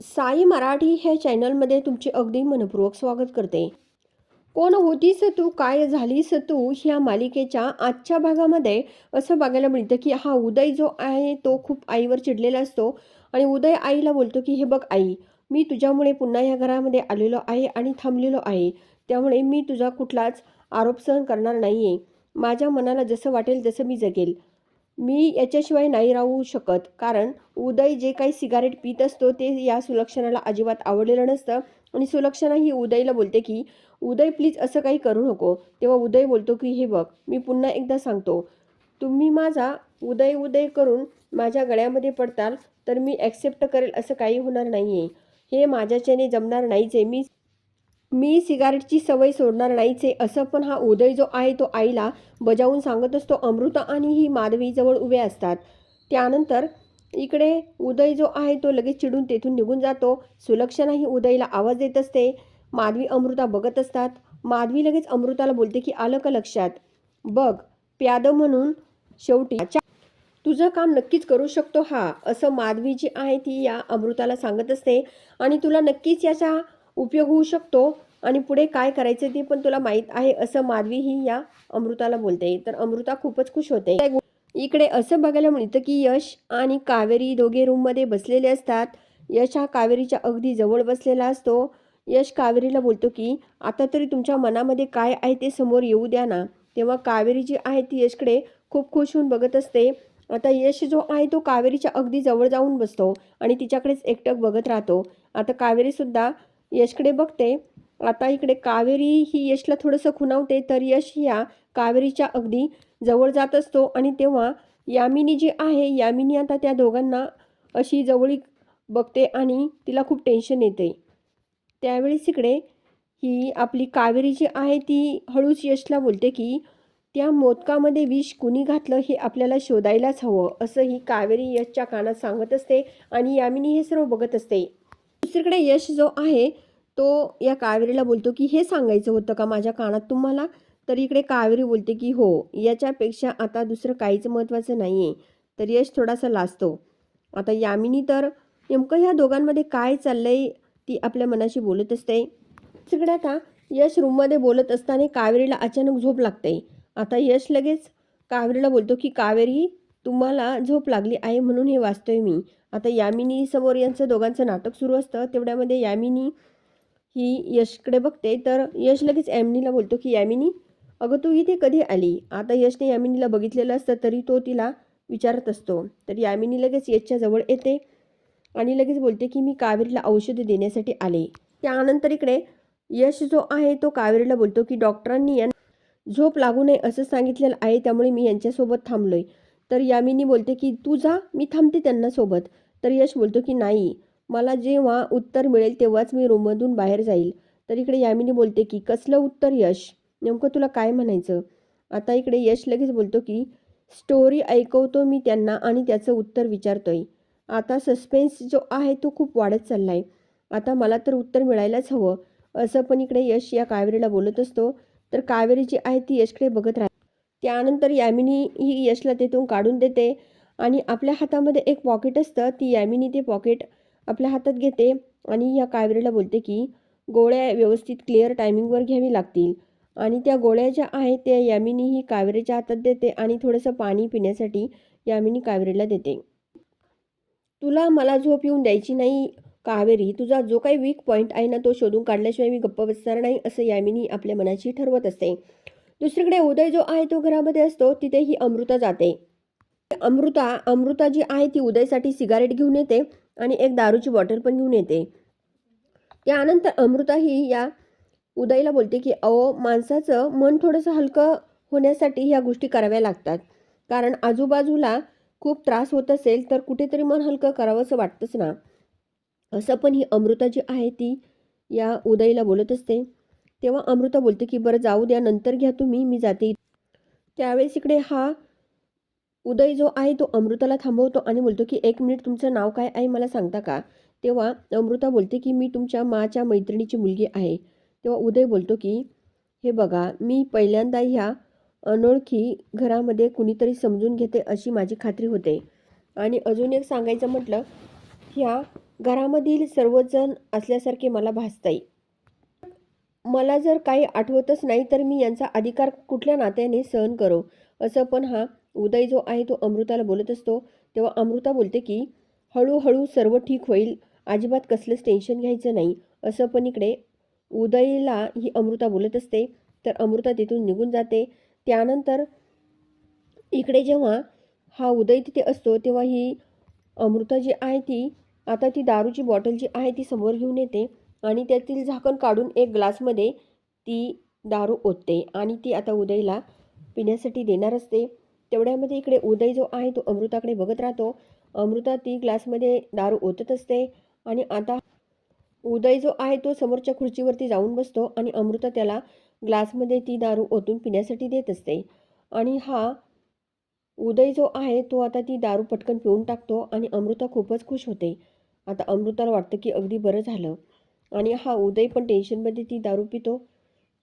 साई मराठी ह्या चॅनलमध्ये तुमचे अगदी मनपूर्वक स्वागत करते. कोण होतीस तू? काय झालीस तू? ह्या मालिकेच्या आजच्या भागामध्ये असं बघायला मिळतं की हा उदय जो आहे तो खूप आईवर चिडलेला असतो. आणि उदय आईला बोलतो की हे बघ आई मी तुझ्यामुळे पुन्हा ह्या घरामध्ये आलेलो आहे आणि थांबलेलो आहे. त्यामुळे मी तुझा कुठलाच आरोप सहन करणार नाही आहे माझ्या मनाला जसं वाटेल तसं मी जगेल. मी याच्याशिवाय नाही राहू शकत. कारण उदय जे काही सिगारेट पित असतो ते या सुलक्षणाला अजिबात आवडलेलं नसतं. आणि सुलक्षणा ही उदयला बोलते की उदय प्लीज असं काही करू नको. तेव्हा उदय बोलतो की हे बघ मी पुन्हा एकदा सांगतो. तुम्ही माझा उदय उदय करून माझ्या गळ्यामध्ये पडताल तर मी ॲक्सेप्ट करेल असं काही होणार नाही आहे हे माझ्याच्याने जमणार नाहीच आहे. मी मी सिगारेटची सवय सोडणार नाहीचे असं पण हा उदय जो आहे तो आईला बजावून सांगत असतो. अमृता आणि ही माधवी जवळ उभे असतात. त्यानंतर इकडे उदय जो आहे तो लगेच चिडून तेथून निघून जातो. सुलक्षणाही उदयला आवाज देत असते. माधवी अमृता बघत असतात. माधवी लगेच अमृताला बोलते की आलं का लक्षात? बघ प्याद म्हणून शेवटी तुझं काम नक्कीच करू शकतो हा असं माधवी जी आहे ती या अमृताला सांगत असते. आणि तुला नक्कीच याचा उपयोग होऊ शकतो आणि पुढे काय करायचं ते पण तुला माहीत आहे असं माधवी ही या अमृताला बोलते. तर अमृता खूपच खुश होते. इकडे असं बघायला मिळतं की यश आणि कावेरी दोघे रूममध्ये बसलेले असतात. यश हा कावेरीच्या अगदी जवळ बसलेला असतो. यश कावेरीला बोलतो की आता तरी तुमच्या मनामध्ये काय आहे ते समोर येऊ द्या ना. तेव्हा कावेरी जी आहे ती यशकडे खूप खुश होऊन बघत असते. आता यश जो आहे तो कावेरीच्या अगदी जवळ जाऊन बसतो आणि तिच्याकडेच एकटक बघत राहतो. आता कावेरीसुद्धा यशकडे बघते. आता इकडे कावेरी ही यशला थोडंसं खुणावते. तर यश या कावेरीच्या अगदी जवळ जात असतो आणि तेव्हा यामिनी जी आहे यामिनी आता त्या दोघांना अशी जवळीक बघते आणि तिला खूप टेन्शन येते. त्यावेळेस इकडे ही आपली कावेरी जी आहे ती हळूच यशला बोलते की त्या मोदकामध्ये विष कुणी घातलं हे आपल्याला शोधायलाच हवं असं ही कावेरी यशच्या कानात सांगत असते आणि यामिनी हे सर्व बघत असते. दुसरीकडे यश जो आहे तो या कावेरीला बोलतो की हे सांगायचं होतं का माझ्या कानात तुम्हाला? तर इकडे कावेरी बोलते की हो याच्यापेक्षा आता दुसरं काहीच महत्त्वाचं नाही आहे तर यश थोडासा लाजतो. आता यामिनी तर नेमकं ह्या दोघांमध्ये काय चाललंय ती आपल्या मनाशी बोलत असते. सगळं आता यश रूममध्ये बोलत असताना कावेरीला अचानक झोप लागते. आता यश लगेच कावेरीला बोलतो की कावेरी तुम्हाला झोप लागली आहे म्हणून हे वाचतोय मी. आता यामिनी समोर यांचं दोघांचं नाटक सुरू असतं. तेवढ्यामध्ये यामिनी ही यशकडे बघते. तर यश लगेच यामिनीला बोलतो की यामिनी अगं तू इथे कधी आली? आता यशने यामिनीला बघितलेलं असतं तरी तो तिला विचारत असतो. तर यामिनी लगेच यशच्या जवळ येते आणि लगेच बोलते की मी कावेरीला औषध देण्यासाठी आले. त्यानंतर इकडे यश जो आहे तो कावेरीला बोलतो की डॉक्टरांनी या झोप लागू नये असं सांगितलेलं आहे त्यामुळे मी यांच्यासोबत थांबलोय. तर यामिनी बोलते की तू जा मी थांबते त्यांना सोबत. तर यश बोलतो की नाही मला जेव्हा उत्तर मिळेल तेव्हाच मी रूममधून बाहेर जाईल. तर इकडे यामिनी बोलते की कसलं उत्तर यश? नेमकं तुला काय म्हणायचं? आता इकडे यश लगेच बोलतो की स्टोरी ऐकवतो मी त्यांना आणि त्याचं उत्तर विचारतोय. आता सस्पेन्स जो आहे तो खूप वाढत चालला आहे आता मला तर उत्तर मिळायलाच हवं. असं पण इकडे यश या कावेरीला बोलत असतो. तर कावेरी जी आहे ती यशकडे बघत राहते त्यानंतर यामिनी ही यशला तेथून काढून देते आणि आपल्या हातामध्ये एक पॉकेट असतं. ती यामिनी ते पॉकेट आपल्या हातात घेते आणि या कावेरीला बोलते की गोळ्या व्यवस्थित क्लिअर टायमिंगवर घ्यावी लागतील. आणि त्या गोळ्या ज्या आहेत त्या यामिनी ही कावेरीच्या हातात देते आणि थोडंसं पाणी पिण्यासाठी यामिनी कावेरीला देते. तुला मला झोप येऊन द्यायची नाही कावेरी. तुझा जो काही वीक पॉईंट आहे ना तो शोधून काढल्याशिवाय मी गप्प बसणार नाही असं यामिनी आपल्या मनाशी ठरवत असते. दुसरीकडे उदय जो आहे तो घरामध्ये असतो तिथे ही अमृता जाते. अमृता अमृता जी आहे ती उदयसाठी सिगारेट घेऊन येते आणि एक दारूची बॉटल पण घेऊन येते. त्यानंतर अमृता ही या उदयला बोलते की अहो माणसाचं मन थोडंसं हलकं होण्यासाठी ह्या गोष्टी कराव्या लागतात. कारण आजूबाजूला खूप त्रास होत असेल तर कुठेतरी मन हलकं करावंसं वाटतंच ना. असं पण ही अमृता जी आहे ती या उदयला बोलत असते. तेव्हा अमृता बोलते की बरं जाऊ द्या नंतर घ्या तुम्ही मी जाते त्यावेळेस इकडे हा उदय जो आहे तो अमृताला थांबवतो आणि बोलतो की एक मिनिट तुमचं नाव काय आहे मला सांगता का? तेव्हा अमृता बोलते की मी तुमच्या माच्या मैत्रिणीची मुलगी आहे. तेव्हा उदय बोलतो की हे बघा मी पहिल्यांदा ह्या अनोळखी घरामध्ये कुणीतरी समजून घेते अशी माझी खात्री होते. आणि अजून एक सांगायचं म्हटलं ह्या घरामधील सर्वजण असल्यासारखे मला भासताई. मला जर काही आठवतच नाही तर मी यांचा अधिकार कुठल्या नात्याने सहन करो? असं पण हा उदय जो आहे तो अमृताला बोलत असतो. तेव्हा अमृता बोलते की हळूहळू सर्व ठीक होईल. अजिबात कसलंच टेन्शन घ्यायचं नाही. असं पण इकडे उदयला ही अमृता बोलत असते. तर अमृता तिथून निघून जाते. त्यानंतर इकडे जेव्हा हा उदय तिथे असतो तेव्हा ही अमृता जी आहे ती आता ती दारूची बॉटल जी आहे ती समोर घेऊन येते. आणि त्यातील झाकण काढून एक ग्लासमध्ये ती दारू ओतते आणि ती आता उदयला पिण्यासाठी देणार असते. तेवढ्यामध्ये इकडे उदय जो आहे तो अमृताकडे बघत राहतो. अमृता ती ग्लासमध्ये दारू ओतत असते आणि आता उदय जो आहे तो समोरच्या खुर्चीवरती जाऊन बसतो आणि अमृता त्याला ग्लासमध्ये ती दारू ओतून पिण्यासाठी देत असते. आणि हा उदय जो आहे तो आता ती दारू पटकन पिऊन टाकतो आणि अमृता खूपच खुश होते. आता अमृताला वाटतं की अगदी बरं झालं. आणि हा उदय पण टेन्शनमध्ये ती दारू पितो.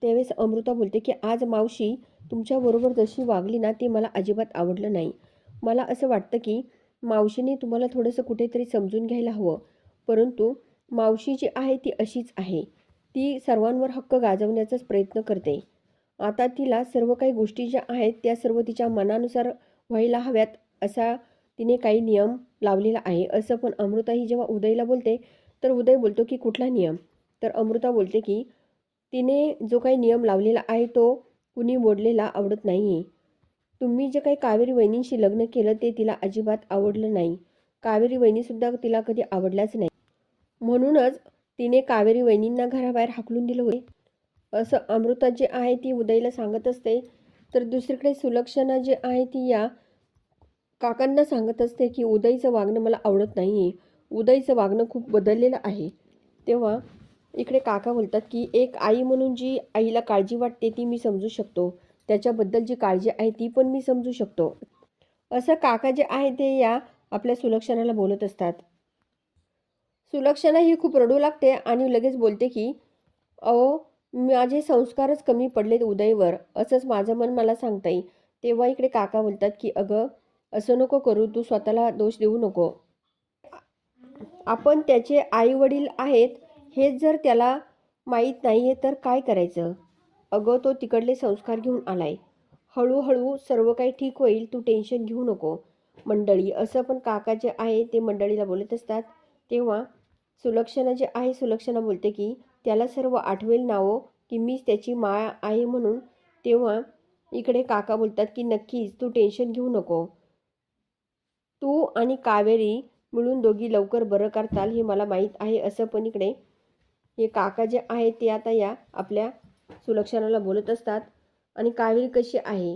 त्यावेळेस अमृता बोलते की आज मावशी तुमच्याबरोबर जशी वागली ना ती मला अजिबात आवडलं नाही. मला असं वाटतं की मावशीने तुम्हाला थोडंसं कुठेतरी समजून घ्यायला हवं. परंतु मावशी जी आहे ती अशीच आहे. ती सर्वांवर हक्क गाजवण्याचाच प्रयत्न करते. आता तिला सर्व काही गोष्टी ज्या आहेत त्या सर्व तिच्या मनानुसार व्हायला हव्यात असा तिने काही नियम लावलेला आहे. असं पण अमृता ही जेव्हा उदयला बोलते तर उदय बोलतो की कुठला नियम? तर अमृता बोलते की तिने जो काही नियम लावलेला आहे तो कुणी मोडलेला आवडत नाही आहे तुम्ही जे काही कावेरी वहिनींशी लग्न केलं ते तिला अजिबात आवडलं नाही. कावेरी वहिनीसुद्धा तिला कधी आवडल्याच नाही. म्हणूनच तिने कावेरी वहिनींना घराबाहेर हाकलून दिलं होते. असं अमृता जे आहे ती उदयला सांगत असते. तर दुसरीकडे सुलक्षणा जे आहे ती या काकांना सांगत असते की उदयचं वागणं मला आवडत नाही आहे उदयचं वागणं खूप बदललेलं आहे. तेव्हा इकडे काका बोलतात की एक आई म्हणून जी आईला काळजी वाटते ती मी समजू शकतो. त्याच्याबद्दल जी काळजी आहे ती पण मी समजू शकतो. असं काका जे आहे ते या आपल्या सुलक्षणाला बोलत असतात. सुलक्षणा ही खूप रडू लागते आणि लगेच बोलते की अहो माझे संस्कारच कमी पडलेत उदयवर असंच माझं मन मला सांगता येईल तेव्हा इकडे काका बोलतात की अगं असं नको करू तू स्वतःला दोष देऊ नको. आपण त्याचे आई वडील आहेत हेच जर त्याला माहीत नाही आहे तर काय करायचं? अगं तो तिकडले संस्कार घेऊन आलाय. हळूहळू सर्व काही ठीक होईल तू टेन्शन घेऊ नको. मंडळी असं पण काका जे आहे ते मंडळीला बोलत असतात. तेव्हा सुलक्षणा जे आहे सुलक्षणा बोलते की त्याला सर्व आठवेल नावो की मीच त्याची माळ आहे म्हणून. तेव्हा इकडे काका बोलतात की नक्कीच तू टेन्शन घेऊ नको. तू आणि कावेरी मिळून दोघी लवकर बरं करताल हे मला माहीत आहे असं पण इकडे हे काका जे आहे ते आता या आपल्या सुलक्षणाला बोलत असतात. आणि कावेरी कशी आहे?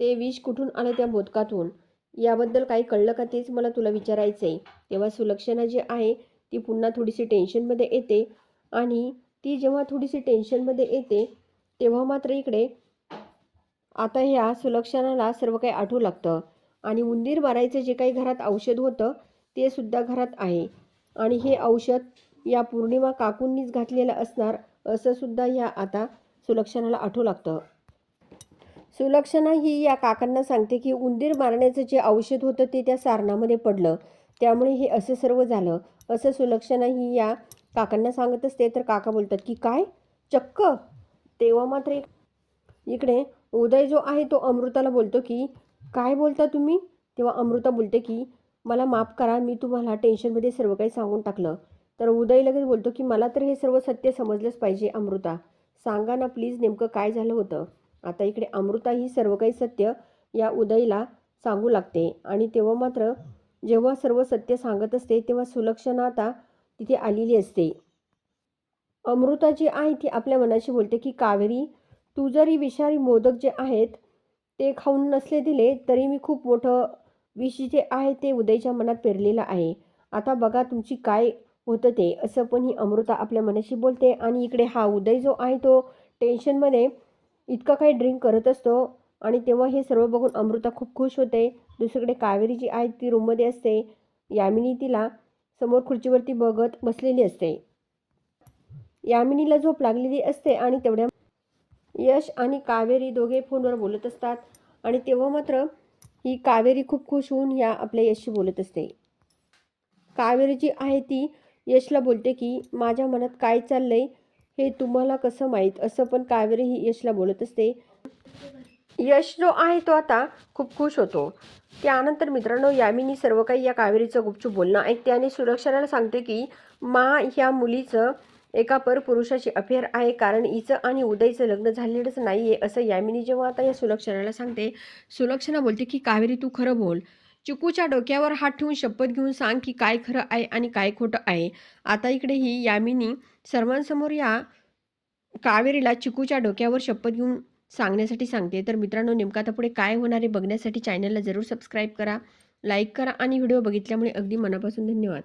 ते विष कुठून आलं त्या मोदकातून याबद्दल काही कळलं का तेच मला तुला विचारायचं आहे तेव्हा सुलक्षणा जी आहे ती पुन्हा थोडीशी टेन्शनमध्ये येते. आणि ती जेव्हा थोडीशी टेन्शनमध्ये येते तेव्हा मात्र इकडे आता ह्या सुलक्षणाला सर्व काही आठवू लागतं. आणि उंदीर मारायचं जे काही घरात औषध होतं ते सुद्धा घरात आहे. आणि हे औषध या पौर्णिमा काकूंनीच घातलेलं असणार असं सुद्धा या आता सुलक्षणाला आठवू लागतं. सुलक्षणा ही या काकांना सांगते की उंदीर मारण्याचं जे औषध होतं ते त्या सारणामध्ये पडलं. त्यामुळे हे असं सर्व झालं. असं सुलक्षणा ही या काकांना सांगत असते. तर काका बोलतात की काय? चक्क! तेव्हा मात्र इकडे उदय जो आहे तो अमृताला बोलतो की काय बोलता तुम्ही? तेव्हा अमृता बोलते की मला माफ करा मी तुम्हाला टेन्शनमध्ये सर्व काही सांगून टाकलं. तर उदय लगेच बोलतो की मला तर हे सर्व सत्य समजलंच पाहिजे अमृता. सांगा ना प्लीज नेमकं काय झालं होतं? आता इकडे अमृता ही सर्व काही सत्य या उदयला सांगू लागते. आणि तेव्हा मात्र जेव्हा सर्व सत्य सांगत असते तेव्हा सुलक्षणा आता तिथे आलेली असते. अमृता जी आहे ती आपल्या मनाशी बोलते की कावेरी तू जरी विषारी मोदक जे आहेत ते खाऊन नसले दिले तरी मी खूप मोठं विष जे आहे ते उदयच्या मनात पेरलेलं आहे. आता बघा तुमची काय होतं ते. असं पण ही अमृता आपल्या मनाशी बोलते आणि इकडे हा उदय जो आहे तो टेन्शनमध्ये इतका काही ड्रिंक करत असतो आणि तेव्हा हे सर्व बघून अमृता खूप खुश होते. दुसरीकडे कावेरी जी आहे ती रूममध्ये असते. यामिनी तिला समोर खुर्चीवरती बघत बसलेली असते. यामिनीला झोप लागलेली असते आणि तेवढ्या यश आणि कावेरी दोघे फोनवर बोलत असतात. आणि तेव्हा मात्र ही कावेरी खूप खुश होऊन या आपल्या यशशी बोलत असते. कावेरी जी आहे ती यशला बोलते की माझ्या मनात काय चाललंय हे तुम्हाला कसं माहीत? असं पण कावेरी ही यशला बोलत असते. यश जो आहे तो आता खूप खुश होतो. त्यानंतर मित्रांनो यामिनी सर्व काही या कावेरीचं गुपचूप बोलणं ऐकते आणि सुरक्षाला सांगते की मा ह्या मुलीचं एका परपुरुषाची अफेअर आहे. कारण हिचं आणि उदयचं लग्न झालेलंच नाही आहे असं यामिनी जेव्हा आता या सुलक्षणाला सांगते. सुलक्षणा बोलते की कावेरी तू खरं बोल. चिकूच्या डोक्यावर हात ठेवून शपथ घेऊन सांग की काय खरं आहे आणि काय खोटं आहे. आता इकडे ही यामिनी सर्वांसमोर या कावेरीला चिकूच्या डोक्यावर शपथ घेऊन सांगण्यासाठी सांगते. तर मित्रांनो नेमका आता पुढे काय होणार आहे बघण्यासाठी चॅनलला जरूर सबस्क्राईब करा लाईक करा आणि व्हिडिओ बघितल्यामुळे अगदी मनापासून धन्यवाद.